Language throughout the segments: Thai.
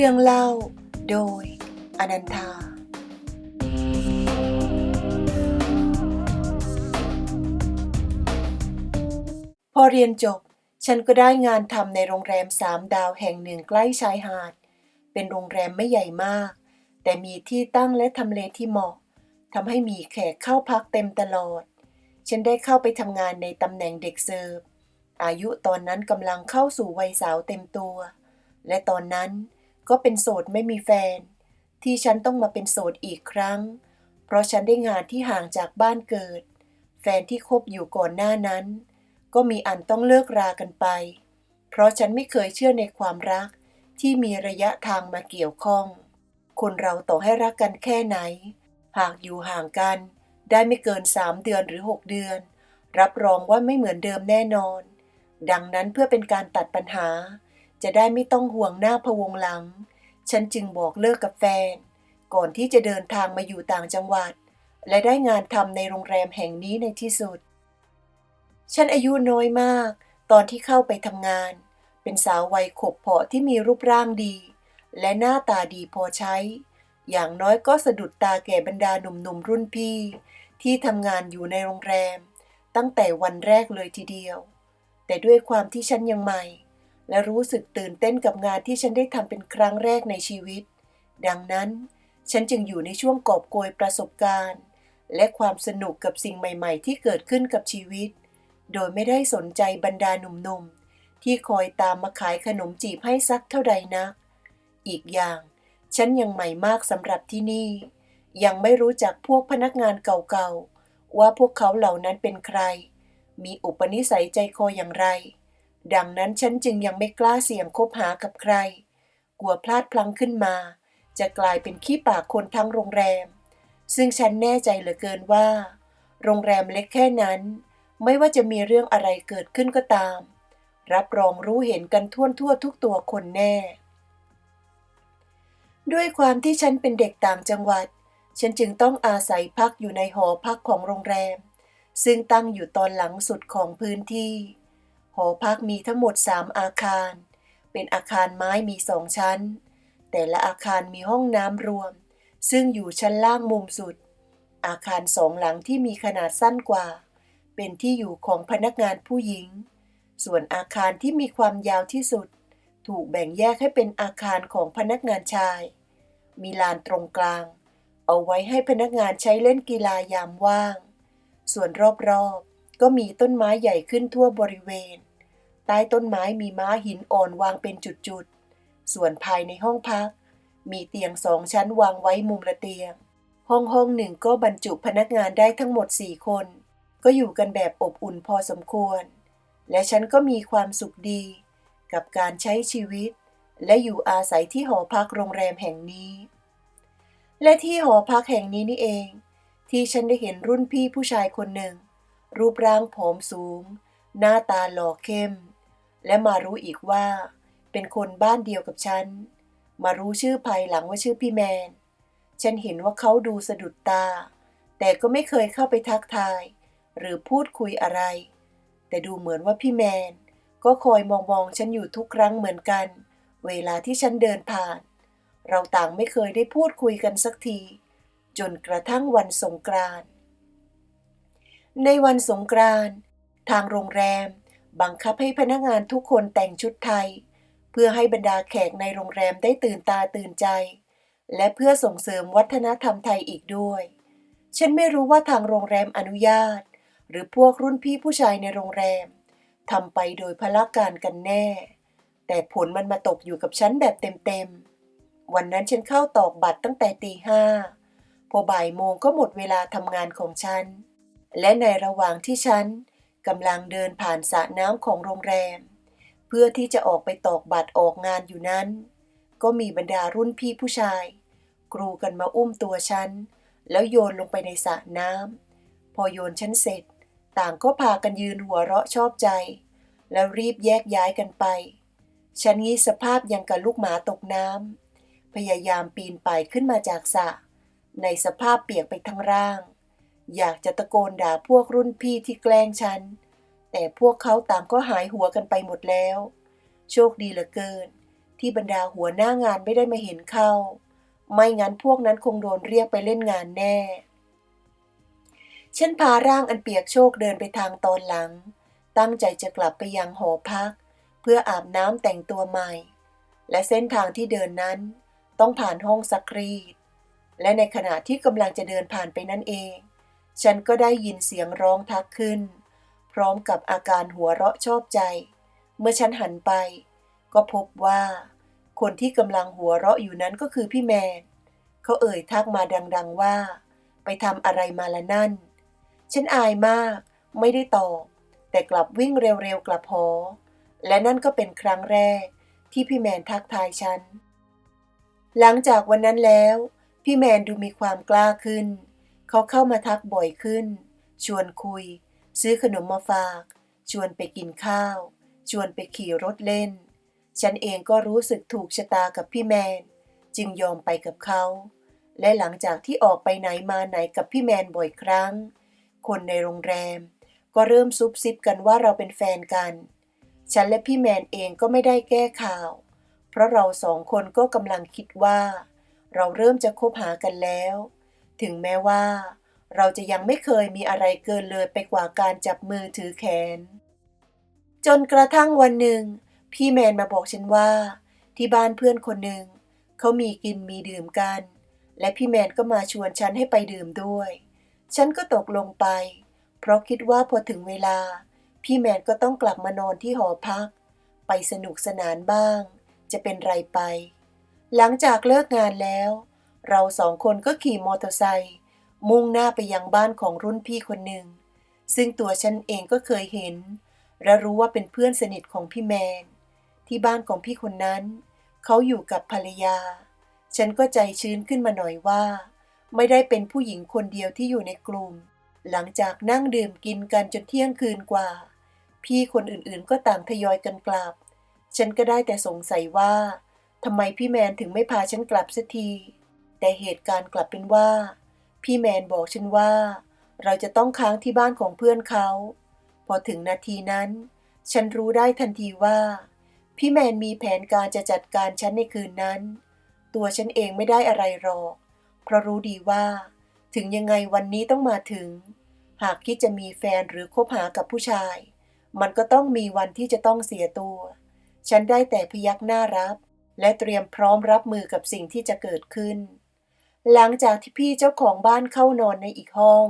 เรื่องเล่าโดยอนันทา พอเรียนจบ ฉันก็ได้งานทำในโรงแรมสามดาวแห่งหนึ่งใกล้ชายหาด เป็นโรงแรมไม่ใหญ่มาก แต่มีที่ตั้งและทำเลที่เหมาะทำให้มีแขกเข้าพักเต็มตลอด ฉันได้เข้าไปทำงานในตำแหน่งเด็กเสิร์ฟอายุตอนนั้นกำลังเข้าสู่วัยสาวเต็มตัว และตอนนั้น ก็เป็นโสดไม่มีแฟน ที่ฉันต้องมาเป็นโสดอีกครั้ง เพราะฉันได้งานที่ห่างจากบ้านเกิด แฟนที่คบอยู่ก่อนหน้านั้น ก็มีอันต้องเลิกรากันไป เพราะฉันไม่เคยเชื่อในความรักที่มีระยะทางมาเกี่ยวข้อง คนเราต่อให้รักกันแค่ไหน หากอยู่ห่างกัน ได้ไม่เกินสามเดือนหรือหกเดือน รับรองว่าไม่เหมือนเดิมแน่นอน ดังนั้นเพื่อเป็นการตัดปัญหา จะได้ไม่ต้องห่วงหน้าพวงหลัง ฉันจึงบอกเลิกกับแฟน ก่อนที่จะเดินทางมาอยู่ต่างจังหวัด และได้งานทำในโรงแรมแห่งนี้ในที่สุด ฉันอายุน้อยมาก ตอนที่เข้าไปทำงาน เป็นสาววัยขบเพาะที่มีรูปร่างดี และหน้าตาดีพอใช้ อย่างน้อยก็สะดุดตาแก่บรรดาหนุ่มๆรุ่นพี่ ที่ทำงานอยู่ในโรงแรม ตั้งแต่วันแรกเลยทีเดียว แต่ด้วยความที่ฉันยังใหม่ และรู้สึกตื่นเต้นกับงานที่ฉันได้ทำเป็นครั้งแรกในชีวิต ดังนั้น ฉันจึงอยู่ในช่วงกอบโกยประสบการณ์ และความสนุกกับสิ่งใหม่ ๆ ที่เกิดขึ้นกับชีวิต โดยไม่ได้สนใจบรรดาหนุ่มๆ ที่คอยตามมาขายขนมจีบให้สักเท่าใดนัก อีกอย่าง ฉันยังใหม่มากสำหรับที่นี่ ยังไม่รู้จักพวกพนักงานเก่าๆ ว่าพวกเขาเหล่านั้นเป็นใคร มีอุปนิสัยใจคออย่างไร ดังนั้นฉันจึงยังไม่กล้าเสี่ยงคบหากับใคร กลัวพลาดพลั้งขึ้นมา จะกลายเป็นขี้ปากคนทั้งโรงแรม ซึ่งฉันแน่ใจเหลือเกินว่า โรงแรมเล็กแค่นั้น ไม่ว่าจะมีเรื่องอะไรเกิดขึ้นก็ตาม รับรองรู้เห็นกันทั่วทั่วทุกตัวคนแน่ ด้วยความที่ฉันเป็นเด็กต่างจังหวัด ฉันจึงต้องอาศัยพักอยู่ในหอพักของโรงแรม ซึ่งตั้งอยู่ตอนหลังสุดของพื้นที่ หอพักมีทั้งหมดสามอาคาร เป็นอาคารไม้มีสองชั้น แต่ละอาคารมีห้องน้ำรวม ซึ่งอยู่ชั้นล่างมุมสุด อาคารสองหลังที่มีขนาดสั้นกว่า เป็นที่อยู่ของพนักงานผู้หญิง ส่วนอาคารที่มีความยาวที่สุด ถูกแบ่งแยกให้เป็นอาคารของพนักงานชาย มีลานตรงกลาง เอาไว้ให้พนักงานใช้เล่นกีฬายามว่าง ส่วนรอบๆก็มีต้นไม้ใหญ่ขึ้นทั่วบริเวณ ใต้ต้นไม้มีม้าหินอ่อนวางเป็นจุดๆ ส่วนภายในห้องพัก มีเตียงสองชั้นวางไว้มุมละเตียง ห้องห้องหนึ่งก็บรรจุพนักงานได้ทั้งหมดสี่คน ก็อยู่กันแบบอบอุ่นพอสมควร และฉันก็มีความสุขดี กับการใช้ชีวิต และอยู่อาศัยที่หอพักโรงแรมแห่งนี้ และที่หอพักแห่งนี้นี่เอง ที่ฉันได้เห็นรุ่นพี่ผู้ชายคนหนึ่ง รูปร่างผอมสูง หน้าตาหล่อเข้ม และมารู้อีกว่า เป็นคนบ้านเดียวกับฉัน มารู้ชื่อภายหลังว่าชื่อพี่แมน ฉันเห็นว่าเขาดูสะดุดตา แต่ก็ไม่เคยเข้าไปทักทาย หรือพูดคุยอะไร แต่ดูเหมือนว่าพี่แมน ก็คอยมองมองฉันอยู่ทุกครั้งเหมือนกัน เวลาที่ฉันเดินผ่าน เราต่างไม่เคยได้พูดคุยกันสักที จนกระทั่งวันสงกรานต์ในวันสงกรานต์ทางโรงแรม บังคับให้พนักงานทุกคนแต่งชุดไทย เพื่อให้บรรดาแขกในโรงแรมได้ตื่นตาตื่นใจ และเพื่อส่งเสริมวัฒนธรรมไทยอีกด้วย ฉันไม่รู้ว่าทางโรงแรมอนุญาต หรือพวกรุ่นพี่ผู้ชายในโรงแรมทำไปโดยพละการกันแน่ แต่ผลมันมาตกอยู่กับฉันแบบเต็มๆ วันนั้นฉันเข้าตอกบัตรตั้งแต่ตีห้าพอบ่ายโมงก็หมดเวลาทำงานของฉัน และในระหว่างที่ฉัน กำลังเดินผ่านสระน้ำของโรงแรม เพื่อที่จะออกไปตอกบัตรออกงานอยู่นั้น ก็มีบรรดารุ่นพี่ผู้ชาย กรูกันมาอุ้มตัวฉัน แล้วโยนลงไปในสระน้ำพอโยนฉันเสร็จ ต่างก็พากันยืนหัวเราะชอบใจ แล้วรีบแยกย้ายกันไป ฉันงี้สภาพยังกับลูกหมาตกน้ำพยายามปีนป่ายขึ้นมาจากสระในสภาพเปียกไปทั้งร่าง อยากจะตะโกนด่าพวกรุ่นพี่ที่แกล้งฉัน แต่พวกเขาต่างก็หายหัวกันไปหมดแล้ว โชคดีเหลือเกิน ที่บรรดาหัวหน้างานไม่ได้มาเห็นเข้า ไม่งั้นพวกนั้นคงโดนเรียกไปเล่นงานแน่ ฉันพาร่างอันเปียกโชกเดินไปทางตอนหลัง ตั้งใจจะกลับไปยังหอพัก เพื่ออาบน้ำแต่งตัวใหม่ และเส้นทางที่เดินนั้น ต้องผ่านห้องซักรีดและในขณะที่กำลังจะเดินผ่านไปนั่นเอง ฉันก็ได้ยินเสียงร้องทักขึ้น พร้อมกับอาการหัวเราะชอบใจ เมื่อฉันหันไป ก็พบว่า คนที่กำลังหัวเราะอยู่นั้นก็คือพี่แมนเขาเอ่ยทักมาดัง ๆว่า ไปทำอะไรมาละนั่น ฉันอายมาก ไม่ได้ตอบแต่กลับวิ่งเร็วๆกลับหอ และนั่นก็เป็นครั้งแรกที่พี่แมนทักทายฉัน หลังจากวันนั้นแล้ว พี่แมนดูมีความกล้าขึ้น เขาเข้ามาทักบ่อยขึ้น ชวนคุย ซื้อขนมมาฝาก ชวนไปกินข้าว ชวนไปขี่รถเล่น ฉันเองก็รู้สึกถูกชะตากับพี่แมน จึงยอมไปกับเขา และหลังจากที่ออกไปไหนมาไหนกับพี่แมนบ่อยครั้ง คนในโรงแรม ก็เริ่มซุบซิบกันว่าเราเป็นแฟนกัน ฉันและพี่แมนเองก็ไม่ได้แก้ข่าว เพราะเราสองคนก็กำลังคิดว่า เราเริ่มจะคบหากันแล้ว ถึงแม้ว่า เราจะยังไม่เคยมีอะไรเกินเลยไปกว่าการจับมือถือแขน จนกระทั่งวันหนึ่ง พี่แมนมาบอกฉันว่า ที่บ้านเพื่อนคนหนึ่งเขามีกินมีดื่มกัน และพี่แมนก็มาชวนฉันให้ไปดื่มด้วย ฉันก็ตกลงไป เพราะคิดว่าพอถึงเวลา พี่แมนก็ต้องกลับมานอนที่หอพัก ไปสนุกสนานบ้าง จะเป็นไรไป หลังจากเลิกงานแล้ว เราสองคนก็ขี่มอเตอร์ไซค์มุ่งหน้าไปยังบ้านของรุ่นพี่คนหนึ่ง ซึ่งตัวฉันเองก็เคยเห็น และรู้ว่าเป็นเพื่อนสนิทของพี่แมน ที่บ้านของพี่คนนั้น เขาอยู่กับภรรยา ฉันก็ใจชื้นขึ้นมาหน่อยว่า ไม่ได้เป็นผู้หญิงคนเดียวที่อยู่ในกลุ่ม หลังจากนั่งดื่มกินกันจนเที่ยงคืนกว่า พี่คนอื่นๆก็ต่างทยอยกันกลับ ฉันก็ได้แต่สงสัยว่าทำไมพี่แมนถึงไม่พาฉันกลับสักที แต่เหตุการณ์กลับเป็นว่า พี่แมนบอกฉันว่า เราจะต้องค้างที่บ้านของเพื่อนเขา พอถึงนาทีนั้น ฉันรู้ได้ทันทีว่า พี่แมนมีแผนการจะจัดการฉันในคืนนั้น ตัวฉันเองไม่ได้อะไรหรอก เพราะรู้ดีว่า ถึงยังไงวันนี้ต้องมาถึง หากคิดจะมีแฟนหรือคบหากับผู้ชาย มันก็ต้องมีวันที่จะต้องเสียตัว ฉันได้แต่พยักหน้ารับ และเตรียมพร้อมรับมือกับสิ่งที่จะเกิดขึ้น หลังจากที่พี่เจ้าของบ้านเข้านอนในอีกห้อง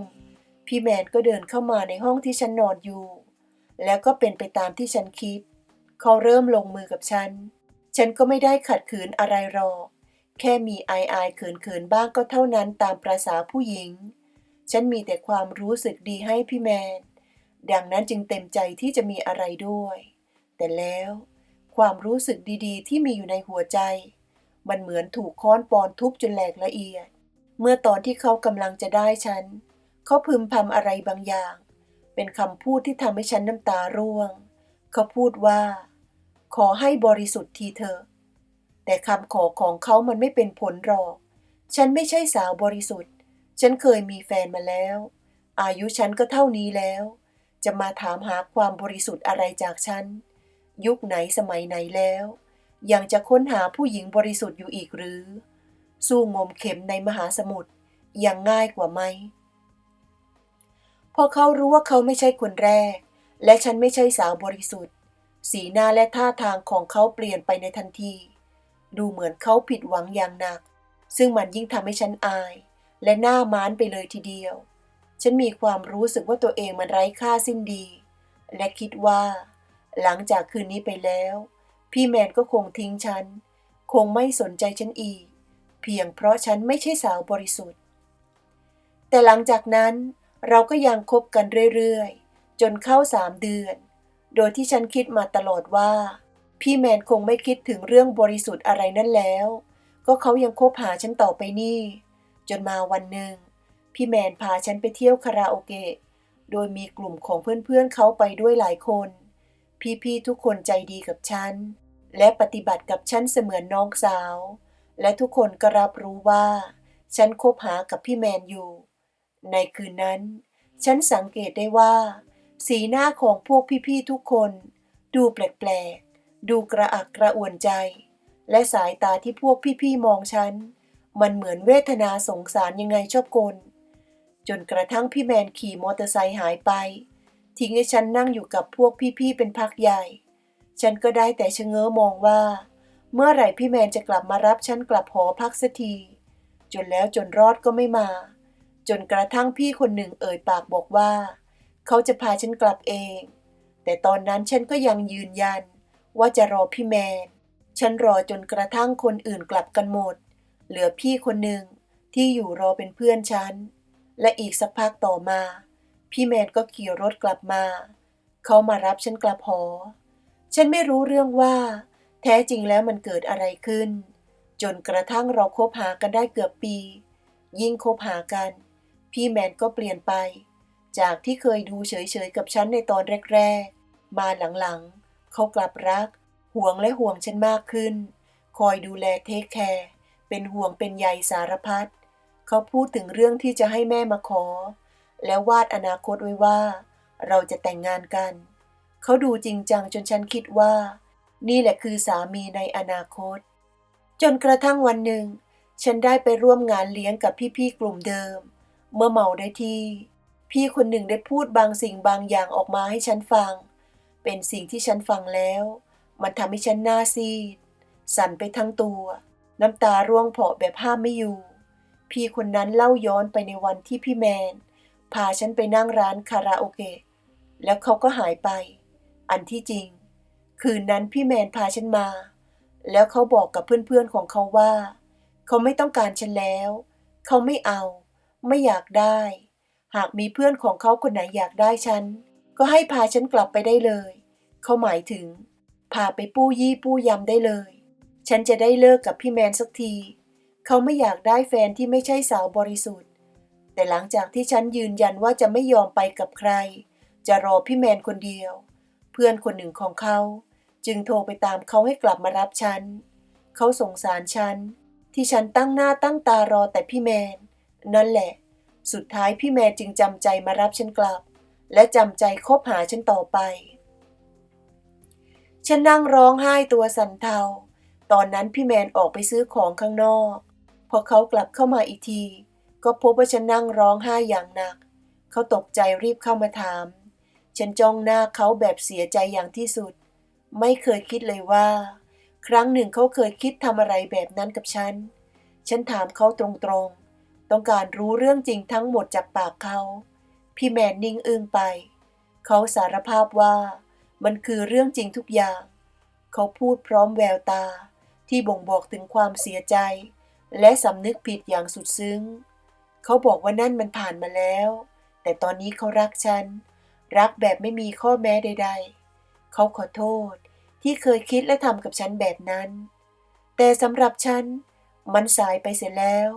พี่แมนก็เดินเข้ามาในห้องที่ฉันนอนอยู่ แล้วก็เป็นไปตามที่ฉันคิด เขาเริ่มลงมือกับฉัน ฉันก็ไม่ได้ขัดขืนอะไรหรอก แค่มีอายอายเขินเขินบ้างก็เท่านั้นตามประษาผู้หญิง ฉันมีแต่ความรู้สึกดีให้พี่แมน ดังนั้นจึงเต็มใจที่จะมีอะไรด้วย แต่แล้วความรู้สึกดีๆ ที่มีอยู่ในหัวใจ มันเหมือนถูกค้อนปอนทุบจนแหลกละเอียด เมื่อตอนที่เขากำลังจะได้ฉัน เขาพึมพำอะไรบางอย่าง เป็นคำพูดที่ทำให้ฉันน้ำตาร่วง เขาพูดว่า ขอให้บริสุทธิ์ทีเถอะแต่คำขอของเขามันไม่เป็นผลหรอก ฉันไม่ใช่สาวบริสุทธิ์ ฉันเคยมีแฟนมาแล้ว อายุฉันก็เท่านี้แล้ว จะมาถามหาความบริสุทธิ์อะไรจากฉัน ยุคไหนสมัยไหนแล้ว ยังจะค้นหาผู้หญิงบริสุทธิ์อยู่อีกหรือ สู้งมเข็มในมหาสมุทรยังง่ายกว่าไหมพอเขารู้ว่าเขาไม่ใช่คนแรก และฉันไม่ใช่สาวบริสุทธิ์ สีหน้าและท่าทางของเขาเปลี่ยนไปในทันที ดูเหมือนเขาผิดหวังอย่างหนัก ซึ่งมันยิ่งทำให้ฉันอาย และหน้าม้านไปเลยทีเดียว ฉันมีความรู้สึกว่าตัวเองมันไร้ค่าสิ้นดี และคิดว่า หลังจากคืนนี้ไปแล้ว พี่แมนก็คงทิ้งฉัน คงไม่สนใจฉันอีก เพียงเพราะฉันไม่ใช่สาวบริสุทธิ์ แต่หลังจากนั้นเราก็ยังคบกันเรื่อยๆ จนเข้าสามเดือน โดยที่ฉันคิดมาตลอดว่า พี่แมนคงไม่คิดถึงเรื่องบริสุทธิ์อะไรนั่นแล้ว ก็เขายังคบหาฉันต่อไปนี่ จนมาวันหนึ่ง พี่แมนพาฉันไปเที่ยวคาราโอเกะโดยมีกลุ่มของเพื่อนๆเขาไปด้วยหลายคน พี่ๆทุกคนใจดีกับฉัน และปฏิบัติกับฉันเสมือนน้องสาว และทุกคนก็รับรู้ว่า ฉันคบหากับพี่แมนอยู่ ในคืนนั้น ฉันสังเกตได้ว่า สีหน้าของพวกพี่ๆทุกคน ดูแปลกๆ ดูกระอักกระอ่วนใจ และสายตาที่พวกพี่ๆมองฉัน มันเหมือนเวทนาสงสารยังไงชอบกล จนกระทั่งพี่แมนขี่มอเตอร์ไซค์หายไป ทิ้งให้ฉันนั่งอยู่กับพวกพี่ๆเป็นพักใหญ่ ฉันก็ได้แต่ชะเง้อมองว่า เมื่อไหร่พี่แมนจะกลับมารับฉันกลับหอพักสักที จนแล้วจนรอดก็ไม่มา จนกระทั่งพี่คนหนึ่งเอ่ยปากบอกว่า เขาจะพาฉันกลับเอง แต่ตอนนั้นฉันก็ยังยืนยัน ว่าจะรอพี่แมน ฉันรอจนกระทั่งคนอื่นกลับกันหมด เหลือพี่คนหนึ่งที่อยู่รอเป็นเพื่อนฉัน และอีกสักพักต่อมา พี่แมนก็ขี่รถกลับมา เขามารับฉันกลับหอ ฉันไม่รู้เรื่องว่า แท้จริงแล้วมันเกิดอะไรขึ้น จนกระทั่งเราคบหากันได้เกือบปี ยิ่งคบหากัน พี่แมนก็เปลี่ยนไป จากที่เคยดูเฉยๆกับฉันในตอนแรกๆ มาหลังๆ เขากลับรัก ห่วงและห่วงฉันมากขึ้น คอยดูแลเทคแคร์เป็นห่วงเป็นใยสารพัดเขาพูดถึงเรื่องที่จะให้แม่มาขอ แล้ววาดอนาคตไว้ว่า เราจะแต่งงานกัน เขาดูจริงจังจนฉันคิดว่า นี่แหละคือสามีในอนาคต จนกระทั่งวันหนึ่ง ฉันได้ไปร่วมงานเลี้ยงกับพี่ๆกลุ่มเดิม เมื่อเมาได้ที่ พี่คนหนึ่งได้พูดบางสิ่งบางอย่างออกมาให้ฉันฟัง เป็นสิ่งที่ฉันฟังแล้ว มันทำให้ฉันหน้าซีด สั่นไปทั้งตัว น้ำตาร่วงเพาะแบบห้ามไม่อยู่ พี่คนนั้นเล่าย้อนไปในวันที่พี่แมน พาฉันไปนั่งร้านคาราโอเกะแล้วเขาก็หายไป อันที่จริง คืนนั้นพี่แมนพาฉันมา แล้วเขาบอกกับเพื่อนๆของเขาว่า เขาไม่ต้องการฉันแล้ว เขาไม่เอา ไม่อยากได้ หากมีเพื่อนของเขาคนไหนอยากได้ฉัน ก็ให้พาฉันกลับไปได้เลย เขาหมายถึง พาไปปู้ยี่ปู้ยำได้เลย ฉันจะได้เลิกกับพี่แมนสักที เขาไม่อยากได้แฟนที่ไม่ใช่สาวบริสุทธิ์ แต่หลังจากที่ฉันยืนยันว่าจะไม่ยอมไปกับใคร จะรอพี่แมนคนเดียว เพื่อนคนหนึ่งของเขา จึงโทรไปตามเขาให้กลับมารับฉัน เขาสงสารฉัน ที่ฉันตั้งหน้าตั้งตารอแต่พี่แมน นั่นแหละ สุดท้ายพี่แมนจึงจำใจมารับฉันกลับ และจำใจคบหาฉันต่อไป ฉันนั่งร้องไห้ตัวสั่นเทา ตอนนั้นพี่แมนออกไปซื้อของข้างนอก พอเขากลับเข้ามาอีกที ก็พบว่าฉันนั่งร้องไห้อย่างหนัก เขาตกใจรีบเข้ามาถาม ฉันจ้องหน้าเขาแบบเสียใจอย่างที่สุด ไม่เคยคิดเลยว่า ครั้งหนึ่งเขาเคยคิดทำอะไรแบบนั้นกับฉัน ฉันถามเขาตรงๆ ต้องการรู้เรื่องจริงทั้งหมดจากปากเขา พี่แมนนิ่งอึ้งไป เขาสารภาพว่า มันคือเรื่องจริงทุกอย่าง เขาพูดพร้อมแววตาที่บ่งบอกถึงความเสียใจ และสำนึกผิดอย่างสุดซึ้ง เขาบอกว่านั่นมันผ่านมาแล้ว แต่ตอนนี้เขารักฉัน รักแบบไม่มีข้อแม้ใด ๆ เขาขอโทษที่เคยคิดและทำกับฉันแบบนั้น แต่สำหรับฉัน มันสายไปเสียแล้ว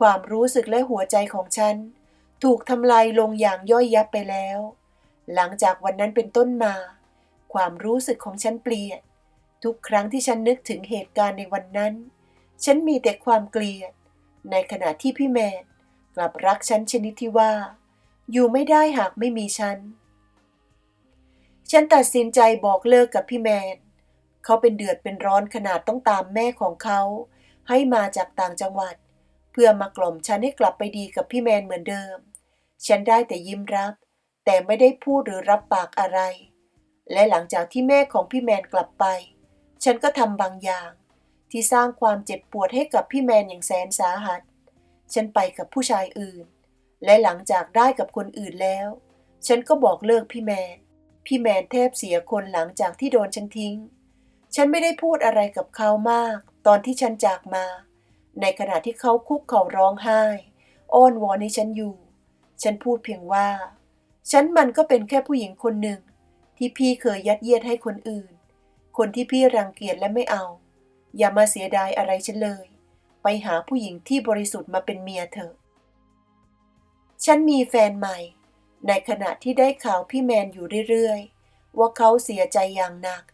ความรู้สึกและหัวใจของฉัน ถูกทำลายลงอย่างย่อยยับไปแล้ว หลังจากวันนั้นเป็นต้นมา ความรู้สึกของฉันเปลี่ยน ทุกครั้งที่ฉันนึกถึงเหตุการณ์ในวันนั้น ฉันมีแต่ความเกลียด ในขณะที่พี่แมนกลับรักฉันชนิดที่ว่า อยู่ไม่ได้หากไม่มีฉัน ฉันตัดสินใจบอกเลิกกับพี่แมน เขาเป็นเดือดเป็นร้อนขนาดต้องตามแม่ของเขา ให้มาจากต่างจังหวัด เพื่อมากล่อมฉันให้กลับไปดีกับพี่แมนเหมือนเดิม ฉันได้แต่ยิ้มรับ แต่ไม่ได้พูดหรือรับปากอะไร และหลังจากที่แม่ของพี่แมนกลับไป ฉันก็ทำบางอย่าง ที่สร้างความเจ็บปวดให้กับพี่แมนอย่างแสนสาหัส ฉันไปกับผู้ชายอื่น และหลังจากได้กับคนอื่นแล้ว ฉันก็บอกเลิกพี่แมน พี่แมนแทบเสียคนหลังจากที่โดนฉันทิ้ง ฉันไม่ได้พูดอะไรกับเขามาก ตอนที่ฉันจากมา ในขณะที่เขาคุกเข่าร้องไห้ อ้อนวอนให้ฉันอยู่ ฉันพูดเพียงว่า ฉันมันก็เป็นแค่ผู้หญิงคนหนึ่ง ที่พี่เคยยัดเยียดให้คนอื่น คนที่พี่รังเกียจและไม่เอา อย่ามาเสียดายอะไรฉันเลย ไปหาผู้หญิงที่บริสุทธิ์มาเป็นเมียเถอะ ฉันมีแฟนใหม่ ในขณะที่ได้ข่าวพี่แมนอยู่เรื่อยๆ ว่าเขาเสียใจอย่างหนัก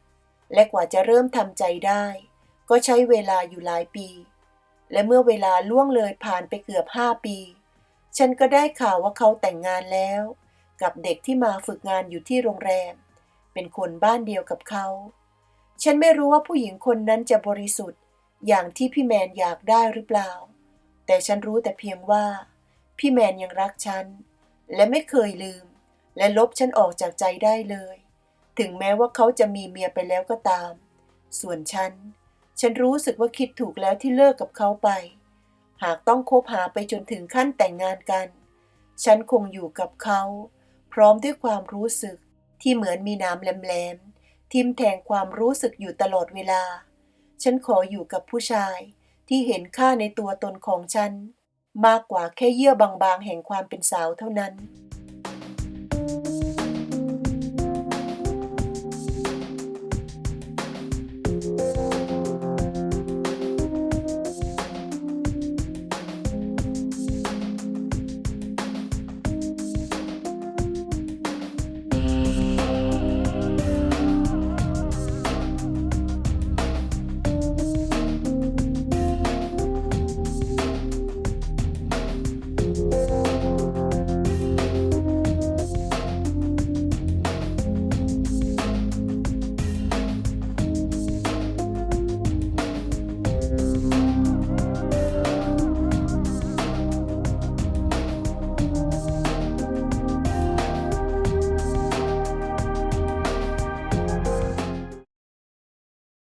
และกว่าจะเริ่มทำใจได้ ก็ใช้เวลาอยู่หลายปี และเมื่อเวลาล่วงเลยผ่านไปเกือบห้าปี ฉันก็ได้ข่าวว่าเขาแต่งงานแล้ว กับเด็กที่มาฝึกงานอยู่ที่โรงแรม เป็นคนบ้านเดียวกับเขา ฉันไม่รู้ว่าผู้หญิงคนนั้นจะบริสุทธิ์ อย่างที่พี่แมนอยากได้หรือเปล่า แต่ฉันรู้แต่เพียงว่า พี่แมนยังรักฉัน และไม่เคยลืม และลบฉันออกจากใจได้เลย ถึงแม้ว่าเขาจะมีเมียไปแล้วก็ตาม ส่วนฉัน ฉันรู้สึกว่าคิดถูกแล้วที่เลิกกับเขาไป หากต้องคบหาไปจนถึงขั้นแต่งงานกัน ฉันคงอยู่กับเขา พร้อมด้วยความรู้สึกที่เหมือนมีน้ำแหลมๆทิมแทงความรู้สึกอยู่ตลอดเวลา ฉันขออยู่กับผู้ชายที่เห็นค่าในตัวตนของฉัน มากกว่าแค่เยื่อบางๆ แห่งความเป็นสาวเท่านั้น